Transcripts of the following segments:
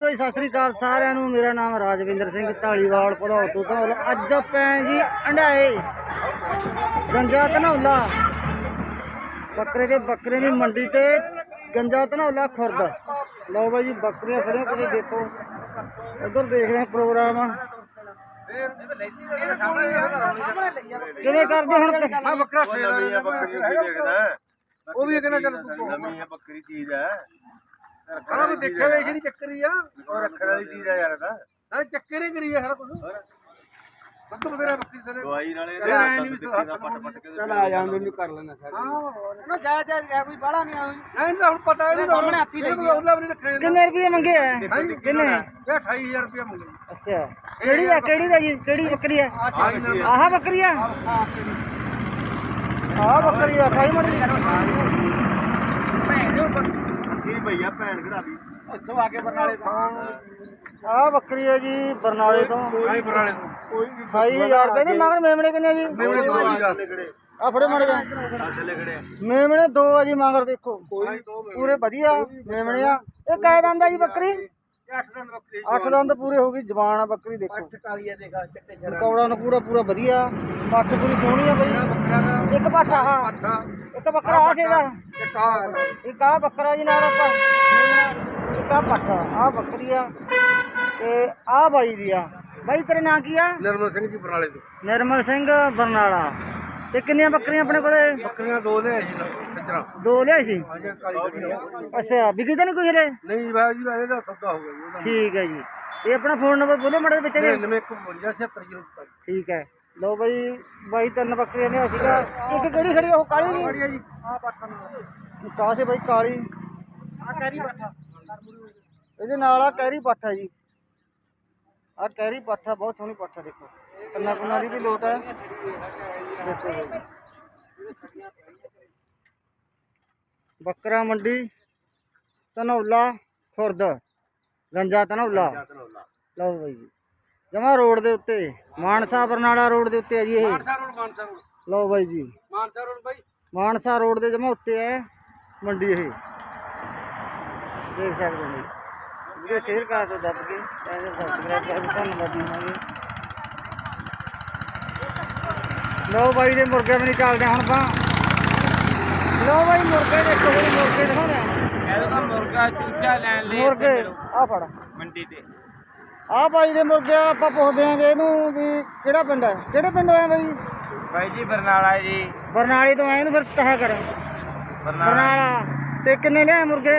ਜੀ ਸਤਿ ਸ੍ਰੀ ਅਕਾਲ ਸਾਰਿਆਂ ਨੂੰ। ਮੇਰਾ ਨਾਮ ਰਾਜਵਿੰਦਰ ਸਿੰਘ ਢਾਲੀਵਾਲ ਭਲੌਰ ਤੋਂ ਧਨੌਲਾ। ਅੱਜ ਆਪਾਂ ਜੀ ਅੰਡਾਏ ਗੰਜਾ ਧਨੌਲਾ। ਬੱਕਰੇ ਦੇ ਬੱਕਰੇ ਦੀ ਮੰਡੀ ਤੇ ਗੰਜਾ ਧਨੌਲਾ ਖੁਰਦ। ਲਓ ਬਾਈ ਜੀ ਬੱਕਰੀਆਂ ਖੜੀਆਂ ਤੁਸੀਂ ਦੇਖੋ। ਉਧਰ ਦੇਖ ਰਹੇ ਹਾਂ ਪ੍ਰੋਗਰਾਮ। ਕਿਵੇਂ ਕਰਦੇ ਹੁਣ ਬੱਕਰਾ ਆ ਬੱਕਰੀ ਵੀ ਦੇਖਦਾ ਉਹ ਵੀ ਕਹਿੰਦਾ ਚੱਲ ਤੂੰ ਨਵੀਂ ਬੱਕਰੀ ਚੀਜ਼ ਹੈ ਖਾਣਾ ਵੀ ਦੇਖਿਆ ਵੇ ਜਿਹੜੀ ਚੱਕਰੀ ਆ। ਉਹ ਰੱਖਣ ਵਾਲੀ ਚੀਜ਼ ਹੈ ਯਾਰ ਇਹ ਤਾਂ। ਨਾਲੇ ਚੱਕੇ ਨੇ ਕਰੀ ਆ ਸਾਰਾ ਕੁਝ। ਬੱਕਰ ਬਗੈਰਾ ਬੱਕਰੀ ਸਾਰੇ। ਦਵਾਈ ਨਾਲੇ ਇਹ ਐਂ ਨੀ ਵੀ ਤੂੰ ਹੱਥ ਪੱਟ ਪੱਟ ਕੇ ਚਲ ਆ ਜਾਂਦੇ ਨੂੰ ਕਰ ਲੈਣਾ ਹਾਂ ਨਾ ਜਾ ਜਾ ਜਾ ਕੋਈ ਬਾਹਲਾ ਨਹੀਂ ਆਉਂਦੀ। ਨਹੀਂ ਹੁਣ ਪਤਾ ਨਹੀਂ ਤਾਂ ਆਪਣੇ ਹੱਥੀ ਲੱਗੀ ਉਹਲਾ ਵੀ ਰੱਖੇ ਕਿੰਨੇ ਰੁਪਏ ਮੰਗੇ ਆ? ਕਿੰਨੇ? ਇਹ 28000 ਰੁਪਏ ਮੰਗੇ ਅੱਛਾ। ਕਿਹੜੀ ਦਾ ਕਿਹੜੀ ਦਾ ਜੀ? ਕਿਹੜੀ ਬੱਕਰੀ ਆ? ਹਾਂ ਜੀ ਨਾ ਆਹ ਬੱਕਰੀ ਆ? ਆਹ ਬੱਕਰੀ ਆ। ਖਾਈ ਮੜੀ ਕੀ ਭਈਆ ਭੈਣ ਵੀ ਇੱਥੋਂ ਆ ਕੇ ਬਰਨਾਲੇ ਤੋਂ। ਆਹ ਬੱਕਰੀ ਆ ਜੀ ਬਰਨਾਲੇ ਤੋਂ। ਆਈ ਬਰਨਾਲੇ ਤੋਂ। 28000 ਰੁਪਏ ਦੇ ਮਗਰ ਮੇਮਣੇ ਕਿੰਨੇ ਆ ਜੀ? ਦੋ ਹਜ਼ਾਰ ਆ ਫੜੇ ਮੜ ਜਾ ਮੇਮਣੇ ਦੋ ਆ ਜੀ ਮਗਰ ਦੇਖੋ। ਕੋਈ ਦੋ ਪੂਰੇ ਵਧੀਆ ਮੇਮਣੇ ਆ। ਇਹ ਕਾਇ ਦੰਦ ਆ ਜੀ ਬੱਕਰੀ? 8 ਦਿਨ ਬੱਕਰੀ ਅੱਠ ਦੰਦ ਪੂਰੇ ਹੋ ਗਈ ਜਵਾਨ ਆ ਬੱਕਰੀ ਦੇਖੋ। ਕਾਲੀਆ ਦੇਖਾ ਚਿੱਟੇ ਕੌੜਾ ਨੂੰ। ਪੂਰਾ ਪੂਰਾ ਵਧੀਆ। ਪੱਠ ਪੂਰੀ ਸੋਹਣੀ ਆ ਬਈ। ਬੱਕਰਾ ਦਾ ਇੱਕ ਪੱਠ ਆਹ ਪੱਠਾ ਇੱਕ ਬੱਕਰਾ ਆ ਸੀਗਾ। ਤੇ ਕਾ ਇੱਕ ਆ ਬੱਕਰਾ ਜੀ ਨਾਲ ਆਪਾਂ ਇੱਕ ਆ ਪੱਠਾ ਆ। ਬੱਕਰੀ ਆ। ਤੇ ਆ ਬਾਈ ਦੀ ਆ। ਬਾਈ ਤੇਰੇ ਨਾਂ ਕੀ ਆ? ਨਰਮਲ ਸਿੰਘ ਜੀ ਬਰਨਾਲੇ ਤੋਂ। ਨਿਰਮਲ ਸਿੰਘ ਬਰਨਾਲਾ। ਤੇ ਕਿੰਨੀਆਂ ਬੱਕਰੀਆਂ ਆਪਣੇ ਕੋਲੇ? ਬੱਕਰੀਆਂ ਦੋ ਨੇ ਜੀ। ਦੋ ਲਿਆਈ ਸੀ। ਅੱਛਾ ਵਿਕੀ ਤਾਂ ਨਹੀਂ ਕੋਈ ਹਲੇ? ਨਹੀਂ ਭਾਈ ਜੀ ਇਹਦਾ ਸੌਦਾ ਹੋ ਗਿਆ ਜੀ ਉਹਦਾ। ਠੀਕ ਹੈ ਜੀ। ਇਹ ਆਪਣਾ ਫੋਨ ਨੰਬਰ ਬੋਲੋ ਮੜੇ ਵਿੱਚ ਦੇ 9951 ਠੀਕ ਹੈ। ਲਓ ਬਾਈ ਬਾਈ ਤਿੰਨ ਬੱਕਰੀਆਂ ਨੇ ਸੀਗਾ। ਇੱਕ ਕਿਹੜੀ ਖੜੀ ਉਹ ਕਾਲੀ ਜੀ? ਜੀ। ਆ ਪੱਠਾ ਨੂੰ। ਕਾਸੇ ਬਾਈ ਕਾਲੀ। ਆ ਕੈਰੀ ਪੱਠਾ ਇਹਦੇ ਨਾਲ ਆ ਕੈਰੀ ਪਾਠਾ ਜੀ। ਆ ਕੈਰੀ ਪਾਠਾ ਬਹੁਤ ਸੋਹਣੀ ਪਾਠਾ ਦੇਖੋ। ਕੰਨਾ ਕੁੰਨਾ ਦੀ ਵੀ ਲੋਟ ਹੈ ਦੇਖੋ ਬਾਈ। ਬੱਕਰਾ ਮੰਡੀ ਧਨੌਲਾ ਖੁਰਦ ਗੰਜਾ ਧਨੌਲਾ। ਲਓ ਬਾਈ ਜੀ। ਜਮਾ ਰੋਡ ਦੇ ਉੱਤੇ ਮਾਨਸਾ ਬਰਨਾਲਾ ਰੋਡ ਦੇ ਉੱਤੇ ਹੈ ਜੀ ਇਹ। Mansa road Mansa road. ਲਓ ਬਾਈ ਜੀ। ਮਾਨਸਾ ਰੋਡ ਬਾਈ। ਮਾਨਸਾ ਰੋਡ ਦੇ ਜਮਾ ਉੱਤੇ ਹੈ ਮੰਡੀ ਇਹ। ਦੇਖ ਸਕਦੇ ਹੋ ਵੀਡੀਓ ਸ਼ੇਅਰ ਕਰ ਦਿਓ ਦੱਬ ਕੇ। ਚੈਨਲ ਸਬਸਕ੍ਰਾਈਬ ਕਰ ਦਿਓ। ਧੰਨਵਾਦ ਜੀ। ਹੋਵਾਂਗੇ ਲਓ ਬਾਈ ਦੇ ਮੁਰਗੇ ਵੀ ਨਹੀਂ ਚੱਲਦੇ ਹੁਣ ਤਾਂ। ਲਓ ਬਾਈ ਮੁਰਗੇ ਦੇਖੋ ਬਈ ਮੁਰਗੇ ਦਿਖਾਉਂਦੇ ਆ ਇਹਦਾ ਤਾਂ ਮੁਰਗਾ ਚੂਚਾ ਲੈਣ ਮੁਰਗੇ ਆ ਫੜ। ਮੰਡੀ ਤੇ। ਆ ਬਾਈ ਦੇ ਮੁਰਗੇ ਆਪਾਂ ਪੁੱਛਦੇ ਆਂਗੇ ਇਹਨੂੰ ਵੀ ਕਿਹੜਾ ਪਿੰਡ ਹੈ? ਕਿਹੜੇ ਪਿੰਡ ਆਇਆ ਬਾਈ? ਬਾਈ ਜੀ ਬਰਨਾਲਾ ਜੀ। ਬਰਨਾਲੇ ਤੋਂ ਆਏ ਇਹਨੂੰ ਫਿਰ ਤਹਾ ਕਰ। ਬਰਨਾਲਾ। ਤੇ ਕਿੰਨੇ ਲਿਆ ਮੁਰਗੇ?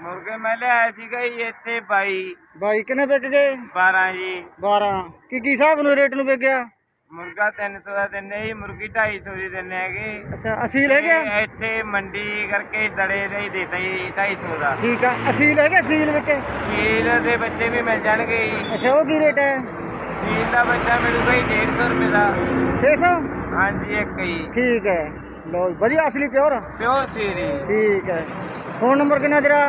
ਮੁਰਗੇ ਮੈਂ ਲਿਆਇਆ ਸੀਗਾ ਜੀ ਇੱਥੇ 22 ਬਾਈ ਕਿੰਨੇ ਵਿਕ ਗਏ? 12 ਜੀ। 12 ਕੀ ਕੀ ਹਿਸਾਬ ਨੂੰ ਰੇਟ ਨੂੰ ਵਿਕ ਗਿਆ? ਮੁਰਗਾ 300 ਦਾ ਦਿੰਨੇ ਜੀ ਮੁਰਗੀ 250 ਦੀ ਦਿੰਨੇ ਹੈਗੇ। ਅੱਛਾ ਅਸੀਂ ਲੈ ਇਹ ਇੱਥੇ ਮੰਡੀ ਕਰਕੇ ਦੜੇ ਦੇ ਹੀ ਦਿੱਤਾ ਜੀ 250 ਦਾ। ਠੀਕ ਆ ਅਸੀਂ ਲੈ ਗਏ ਸੀਲ ਵਿੱਚ? ਸੀਲ ਦੇ ਬੱਚੇ ਵੀ ਮਿਲ ਜਾਣਗੇ ਜੀ। ਅੱਛਾ ਉਹ ਕੀ ਰੇਟ ਹੈ? ਸੀਲ ਦਾ ਬੱਚਾ ਮਿਲੂਗਾ ਜੀ 150 ਰੁਪਏ ਦਾ। 600 ਹਾਂਜੀ ਇੱਕ ਹੀ। ਠੀਕ ਹੈ। ਲੋ ਵਧੀਆ ਅਸਲੀ ਪਿਓਰ। ਪਿਓਰ ਸੀਲ ਜੀ ਠੀਕ ਹੈ। ਫੋਨ ਨੰਬਰ ਕਿੰਨਾ ਤੇਰਾ?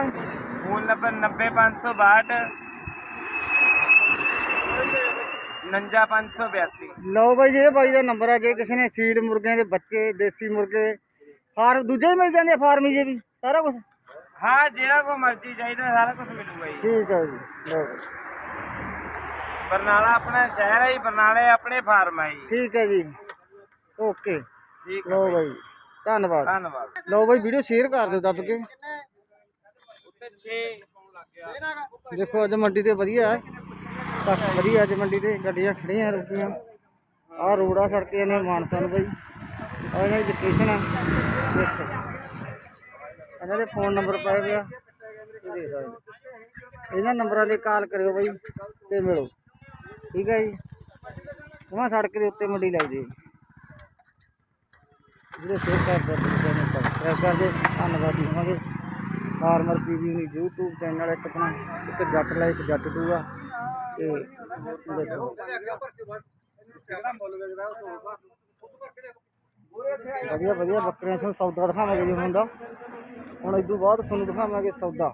ਫੋਨ ਨੰਬਰ 90562 59582 ਲਓ ਬਾਈ ਜੀ ਇਹ ਬਾਈ ਦਾ ਨੰਬਰ ਆ ਜੇ ਕਿਸੇ ਨੇ ਸੀਲ ਮੁਰਗਿਆਂ ਦੇ ਬੱਚੇ ਦੇਸੀ ਮੁਰਗੇ ਫਾਰ ਦੂਜੇ ਮਿਲ ਜਾਂਦੇ ਆ ਫਾਰਮੀ ਜੇ ਵੀ ਸਾਰਾ ਕੁਝ ਹਾਂ ਜਿਹੜਾ ਕੋ ਮਰਜ਼ੀ ਚਾਹੀਦਾ ਸਾਰਾ ਕੁਝ ਮਿਲੂਗਾ ਜੀ। ਠੀਕ ਹੈ ਜੀ ਲਓ ਜੀ। ਬਰਨਾਲਾ ਆਪਣਾ ਸ਼ਹਿਰ ਹੈ ਜੀ ਬਰਨਾਲੇ ਆਪਣੇ ਫਾਰਮ ਹੈ ਜੀ। ਠੀਕ ਹੈ ਜੀ ਓਕੇ। ਠੀਕ ਹੈ ਲਓ ਬਾਈ। ਧੰਨਵਾਦ। ਧੰਨਵਾਦ। ਲਓ ਬਾਈ ਵੀਡੀਓ ਸ਼ੇਅਰ ਕਰ ਦਿਓ ਦੱਬ ਕੇ। ਉੱਤੇ 6 ਪਾਉਣ ਲੱਗ ਗਿਆ ਦੇਖੋ ਅੱਜ ਮੰਡੀ ਤੇ ਵਧੀਆ ਹੈ। ਤੱਕ ਵਧੀਆ ਅੱਜ ਮੰਡੀ ਤੇ ਗੱਡੀਆਂ ਖੜੀਆਂ ਰੁਕੀਆਂ। ਆਹ ਰੋਡ ਆ ਸੜਕੇ ਨੇ ਮਾਨਸਾ ਨੂੰ ਬਾਈ। ਆਹ ਇਹਨਾਂ ਦੀ ਲੋਕੇਸ਼ਨ ਆ। ਦੇਖੋ। ਇਹਨਾਂ ਦੇ ਫੋਨ ਨੰਬਰ ਪਾਏ ਗਿਆ ਆ। ਦੇਖ ਸਕਦੇ ਇਹਨਾਂ ਨੰਬਰਾਂ ਤੇ ਕਾਲ ਕਰਿਓ ਬਾਈ ਤੇ ਮਿਲੋ। ਠੀਕ ਹੈ ਜੀ। ਜਮਾ ਸੜਕ ਦੇ ਉੱਤੇ ਮੰਡੀ ਲੱਗਦੀ ਹੈ। ਵੀਡੀਓ ਸ਼ੇਅਰ ਕਰ ਦਿਓ ਚੈਨਲ ਸਬਸਕ੍ਰਾਈਬ ਕਰ ਦਿਓ। ਧੰਨਵਾਦੀ ਹੋਵਾਂਗੇ। ਫਾਰਮਰ ਪੀਵੀ ਨੂੰ YouTube ਚੈਨਲ ਇੱਕ ਆਪਣਾ। ਇੱਕ ਜੱਟ ਲਾ ਇੱਕ ਜੱਟ ਟੂ ਆ ਤੇ ਦੇਖੋ ਵਧੀਆ ਵਧੀਆ, ਬੱਕਰੀਆਂ ਸਾਨੂੰ ਸੌਦਾ ਦਿਖਾਵਾਂਗੇ ਜੀ ਹੁਣ ਦਾ ਹੁਣ ਇਦੋਂ ਬਾਅਦ ਤੁਹਾਨੂੰ ਦਿਖਾਵਾਂਗੇ ਸੌਦਾ।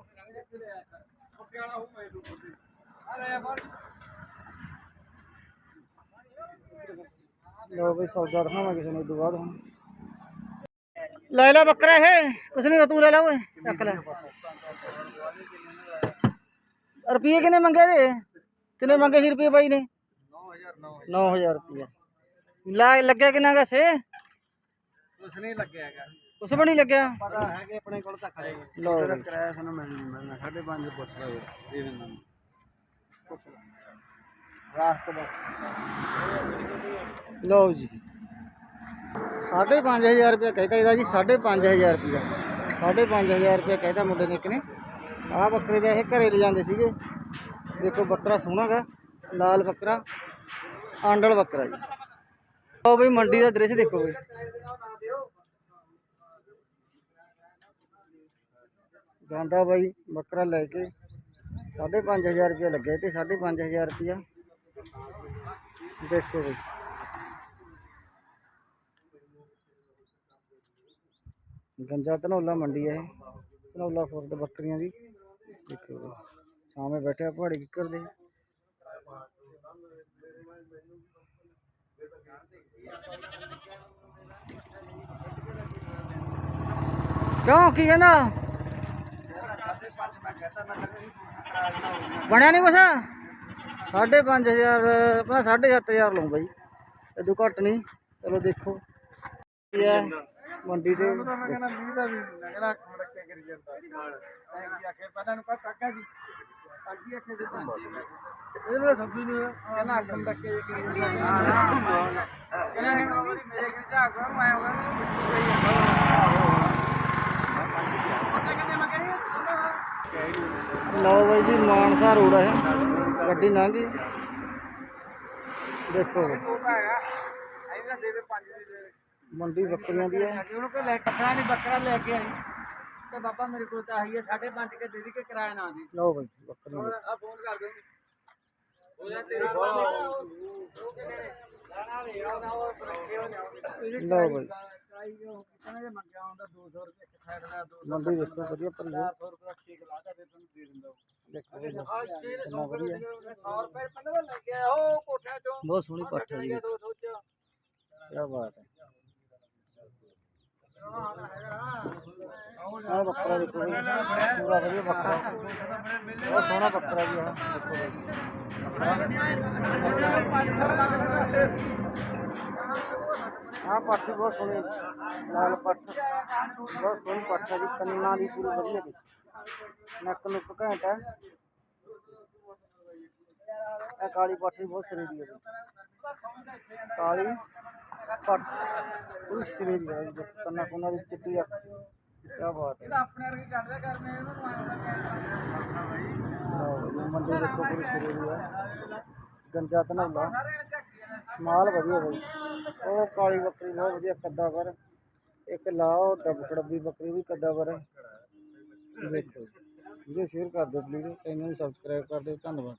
ਲੋ ਬਈ, ਸੌਦਾ ਦਿਖਾਵਾਂਗੇ ਤੁਹਾਨੂੰ ਇਦੋਂ ਬਾਅਦ ਹੁਣ। ਲੈ ਲੈ ਬੱਕਰਾ ਇਹ, ਕੁਛ ਨਹੀਂ ਤੂੰ ਲੈ ਲੈ ਓਏ, ਚੱਕ ਲੈ। ਰੁਪਏ ਕਿੰਨੇ ਮੰਗੇ ਦੇ ਕਿੰਨੇ ਮੰਗੇ ਸੀ ਰੁਪਏ ਬਾਈ ਨੇ? 9000 ਰੁਪਏ ਲਾ ਲੱਗਿਆ ਕਿੰਨਾ ਗਾ ਸੇ? ਕੁਛ ਨਹੀਂ ਲੱਗਿਆ ਹੈਗਾ। ਕੁਛ ਵੀ ਨਹੀਂ ਲੱਗਿਆ? ਪਤਾ ਹੈ ਕਿ ਆਪਣੇ ਕੋਲ ਤਾਂ ਖੜੇ ਲਓ ਇਹਦਾ। ਕਿਰਾਇਆ ਸਾਨੂੰ ਮਿਲ ਮਿਲਣਾ ਸਾਢੇ ਪੰਜ ਪੁੱਛਦਾ ਹੋਇਆ ਦੇ ਦਿੰਦਾ ਮੈਂ। ਰਾਸਤ ਬਸ ਲਓ ਜੀ। 5500 ਰੁਪਏ ਕਹਿੰਦਾ ਇਹਦਾ ਜੀ 5500 ਰੁਪਏ 5500 ਰੁਪਏ ਕਹਿੰਦਾ ਮੁੰਡੇ ਨੇ ਇੱਕ ਨੇ। ਆਹ ਬੱਕਰੇ ਦੇ ਇਹ ਘਰੇ ਲੈ ਜਾਂਦੇ ਸੀਗੇ। ਦੇਖੋ ਬੱਕਰਾ ਸੋਹਣਾ ਲਾਲ ਬੱਕਰਾ, ਆਂਡਲ ਬੱਕਰਾ ਜੀ। ਆਓ ਬਈ ਮੰਡੀ ਦਾ ਦ੍ਰਿਸ਼ ਦੇਖੋ ਬਈ। ਜਾਂਦਾ ਬਾਈ ਬੱਕਰਾ ਲੈ ਕੇ 5500 ਰੁਪਏ ਲੱਗਿਆ ਤੇ 5500 ਰੁਪਿਆ ਦੇਖੋ ਬਈ। ਗੰਜਾ ਧਨੌਲਾ ਮੰਡੀ ਹੈ ਇਹ, ਧਨੌਲਾ ਖੁਰਦ ਬੱਕਰੀਆਂ ਦੀ। ਦੇਖੋ ਬਈ। ਸਾਹਮਣੇ ਬੈਠਿਆ ਪਹਾੜੀ ਕਿੱਕਰ ਦੇ ਕਿਉਂ ਕੀ ਕਹਿੰਦਾ ਬਣਿਆ ਨਹੀਂ ਕੁਛ ਸਾਢੇ ਪੰਜ ਹਜ਼ਾਰ ਆਪਣਾ ਸਾਢੇ ਸੱਤ ਹਜ਼ਾਰ ਲਊਂ ਬਾਈ ਇਦੋਂ ਘੱਟ ਨਹੀਂ ਚਲੋ ਦੇਖੋ ਕੀ ਹੈ ਮੰਡੀ ਤੇ ਮੈਂ ਕਹਿੰਦਾ ਮੀਂਹ ਦਾ ਵੀ ਲੱਗਣਾ ਖੜਕੇ ਕਰੀ ਜਾਂਦਾ ਐਂ ਕੀ ਆਖੇ ਪਹਿਲਾਂ ਨੂੰ ਕਹ ਕਾਕਾ ਜੀ ਅੱਗੀ ਆਖੇ ਦੇ ਇਹਨੂੰ ਸਬਜ਼ੀ ਨਹੀਂ ਕਹਿੰਦਾ ਅੱਖਾਂ ਤੱਕ ਇਹ ਕਰੀ ਜਾਂਦਾ ਕਹਿੰਦਾ ਮੇਰੇ ਕੋਲ ਝਾਕ ਵਾ ਮੈਂ ਲਓ ਬਾਈ ਜੀ ਮਾਨਸਾ ਰੋਡ ਹੈ ਗੱਡੀ ਲੰਘ ਗਈ ਦੇਖੋ ਬਈ, ਇਹਦਾ ਦੇ ਦੇ ਪੰਜ ਦੀ ਦੇ ਦੇ ਮੰਡੀ ਬੱਕਰੀਆਂ ਦੀ ਹੈ ਉਹਨੂੰ ਕੋਈ ਲੈ ਕੱਟਣਾ ਨਹੀਂ ਬੱਕਰਾ ਲੈ ਕੇ ਆਈ ਤੇ ਬਾਬਾ ਮੇਰੇ ਕੋਲ ਤਾਂ ਆਈ ਹੈ 5.5 ਕੇ ਦੇ ਦੀ ਕਿ ਕਿਰਾਇਆ ਨਾ ਦੀ। ਲਓ ਬਾਈ ਬੱਕਰੀਆਂ ਦੀ। ਆ। ਫੋਨ ਕਰ ਦੇ ਉਹ ਯਾਰ ਤੇਰੀ ਬਹੁਤ ਲਓ ਬਾਈ। ਕਰਾਈ ਜੋ ਕਿਤਨੇ ਜੇ ਮੰਗਿਆ ਹੁੰਦਾ 200 ਰੁਪਏ ਇੱਕ ਸਾਈਡ ਦਾ 200 ਮੰਡੀ ਦੇਖੋ ਵਧੀਆ ਭਰੀ ਹੈ ਰੁਪਏ ਛੇਕ ਲਾ ਕੇ ਤੇ ਤੁਹਾਨੂੰ ਦੇ ਦਿੰਦਾ ਦੇਖੋ ਬਈ, ਕਿੰਨਾ ਵਧੀਆ। 100 ਰੁਪਏ ਪਹਿਲਾਂ ਲੈ ਗਿਆ ਉਹ ਕੋਠਿਆਂ ਚੋਂ। ਬਹੁਤ ਸੋਹਣੀ ਪੱਠ ਹੈ ਜੀ। 200 ਚ। ਕੀ ਬਾਤ ਹੈ। ਆਹ ਬੱਕਰਾ ਦੇਖੋ ਬਈ, ਪੂਰਾ ਵਧੀਆ ਬੱਕਰਾ। ਬਹੁਤ ਸੋਹਣਾ ਬੱਕਰਾ ਜੀ ਆ ਦੇਖੋ ਬਈ ਆਹ ਪੱਠ ਵੀ ਬਹੁਤ ਸੋਹਣੀ ਲਾਲ ਪੱਠ। ਬਹੁਤ ਸੋਹਣੀ ਪੱਠ ਹੈ ਜੀ। ਕੰਨਾਂ ਦੀ ਪੂਰੀ ਵਧੀਆ ਦੀ ਨੱਕ ਨੁੱਕ ਘੈਂਟ ਹੈ ਇਹ ਕਾਲੀ ਸਿਰੇ ਦੀ ਹੈ ਜੀ ਕਾਲੀ ਦੀ ਚਿੱਟੀ ਅੱਖ ਕੀ ਬਾਤ ਹੈ ਆਪਣੇ ਵਰਗੇ ਕੱਢਦੇ ਕਰਨੇ ਇਹਨਾਂ ਨੂੰ ਆਇਆ ਮੰਡੀ ਦੇਖੋ ਪੂਰੀ ਸਿਰੇ ਦੀ ਹੈ ਗੰਜਾ ਧਨੌਲਾ ਮਾਲ ਵਧੀਆ ਬਈ ਉਹ ਕਾਲੀ ਬੱਕਰੀ ਬਹੁਤ ਵਧੀਆ ਕੱਦਾ ਕਰ ਇੱਕ ਲਾਓ ਡੱਬ ਡੱਬੀ ਬੱਕਰੀ ਵੀ ਕੱਦਾ ਪਰ ਹੈ। ਦੇਖੋ ਵੀਡੀਓ ਸ਼ੇਅਰ ਕਰ ਦਿਓ ਪਲੀਜ਼ ਚੈਨਲ ਨੂੰ ਸਬਸਕ੍ਰਾਈਬ ਕਰ ਦਿਓ ਧੰਨਵਾਦ